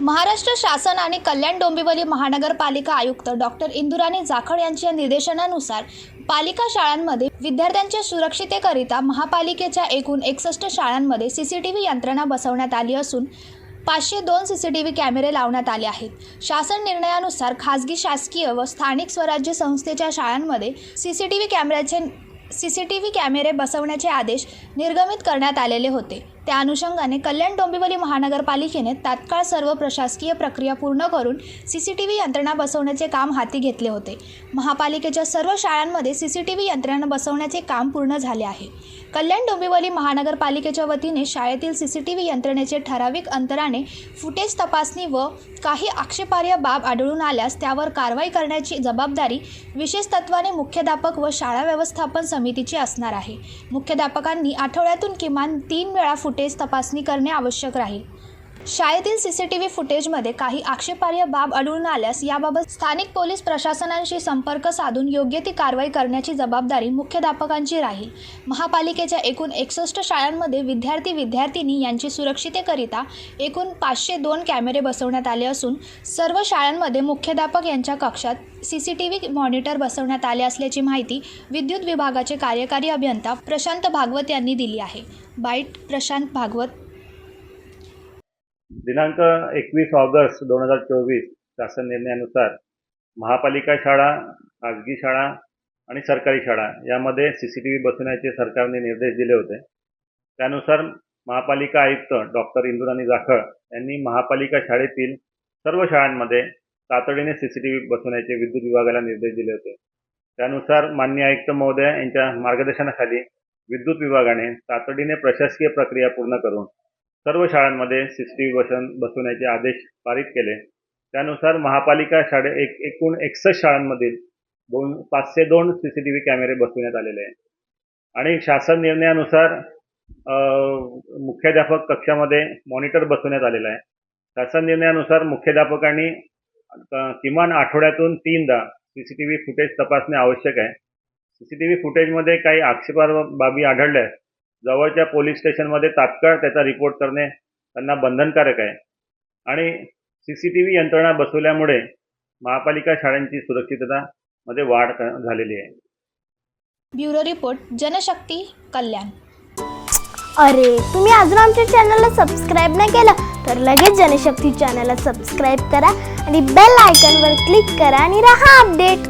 महाराष्ट्र शासन आणि कल्याण डोंबिवली महानगरपालिका आयुक्त डॉक्टर इंदुराणी जाखड यांच्या निर्देशनानुसार पालिका शाळांमध्ये विद्यार्थ्यांच्या सुरक्षितेकरिता महापालिकेच्या एकूण एकसष्ट शाळांमध्ये सी सी टी व्ही यंत्रणा बसवण्यात आली असून पाचशे दोन सी सी टी व्ही कॅमेरे लावण्यात आले आहेत. शासन निर्णयानुसार खाजगी शासकीय व स्थानिक स्वराज्य संस्थेच्या शाळांमध्ये सी सी टी व्ही कॅमेऱ्याचे सी सी टी व्ही कॅमेरे बसवण्याचे आदेश निर्गमित करण्यात आलेले होते. त्या अनुषंगाने कल्याण डोंबिवली महानगरपालिकेने तात्काळ सर्व प्रशासकीय प्रक्रिया पूर्ण करून सी सी टी व्ही यंत्रणा बसवण्याचे काम हाती घेतले होते. महापालिकेच्या सर्व शाळांमध्ये सी सी टी व्ही यंत्रणा बसवण्याचे काम पूर्ण झाले आहे. कल्याण डोंबिवली महानगरपालिकेच्या वतीने शाळेतील सी सी टी व्ही यंत्रणेचे ठराविक अंतराने फुटेज तपासणी व काही आक्षेपार्ह बाब आढळून आल्यास त्यावर कारवाई करण्याची जबाबदारी विशेष तत्वाने मुख्याध्यापक व शाळा व्यवस्थापन समितीची असणार आहे. मुख्याध्यापकांनी आठवड्यातून किमान तीन वेळा फुटेज तपासणी करणे आवश्यक राहील. शाळेतील सी सी टी व्ही फुटेजमध्ये काही आक्षेपार्ह बाब आढळून आल्यास याबाबत स्थानिक पोलीस प्रशासनांशी संपर्क साधून योग्य ती कारवाई करण्याची जबाबदारी मुख्याध्यापकांची राहील. महापालिकेच्या एकूण एकसष्ट शाळांमध्ये विद्यार्थी विद्यार्थिनी यांची सुरक्षितेकरिता एकूण पाचशे दोन कॅमेरे बसवण्यात आले असून सर्व शाळांमध्ये मुख्याध्यापक यांच्या कक्षात C C T V monitor बसवण्यात आले असल्याची माहिती विद्युत विभागाचे कार्यकारी अभियंता प्रशांत भागवत यांनी दिली आहे. बाईट प्रशांत भागवत. दिनांक एकवीस ऑगस्ट दोन हजार चोवीस शासन निर्णयानुसार महापालिका शाळा खाजगी शाळा आणि सरकारी शाळा यामध्ये सी सी टी व्ही बसवण्याचे सरकारने निर्देश दिले होते. त्यानुसार महापालिका आयुक्त डॉक्टर इंदुराणी जाखळ यांनी महापालिका शाळेतील सर्व शाळांमध्ये तातडीने सी सी टी व्ही बसवण्याचे विद्युत विभागाला निर्देश दिले होते. त्यानुसार मान्य आयुक्त महोदय यांच्या मार्गदर्शनाखाली विद्युत विभागाने तातडीने प्रशासकीय प्रक्रिया पूर्ण करून सर्व शाळांमध्ये सी सी टी व्ही बसवून बसवण्याचे आदेश पारित केले. त्यानुसार महापालिका शाळे एक एकूण एकसष्ट शाळांमधील दोन पाचशे दोन सी सी टी व्ही कॅमेरे बसवण्यात आलेले आहे आणि शासन निर्णयानुसार मुख्याध्यापक कक्षामध्ये मॉनिटर बसवण्यात आलेलं आहे. शासन निर्णयानुसार मुख्याध्यापकांनी किमान आठवड्यातून तीनदा C C T V footage तपासणे आवश्यक आहे. सी सी टी व्ही फुटेजमध्ये काही आक्षेपार्ह बाबी आढळल्यास जवळच्या पोलीस स्टेशनमध्ये तात्काळ त्याचा रिपोर्ट करणे त्यांना बंधनकारक आहे. आणि सी सी टी व्ही यंत्रणा बसवल्यामुळे महापालिका शाळांची सुरक्षितता मध्ये वाढ झालेली आहे. Bureau report Janshakti Kalyan. अरे तुम्ही अजून आमच्या चॅनलला सबस्क्राईब नाही केलं तर लगेच जनशक्ती चॅनलला सबस्क्राईब करा आणि बेल आयकॉनवर क्लिक करा आणि राहा अपडेट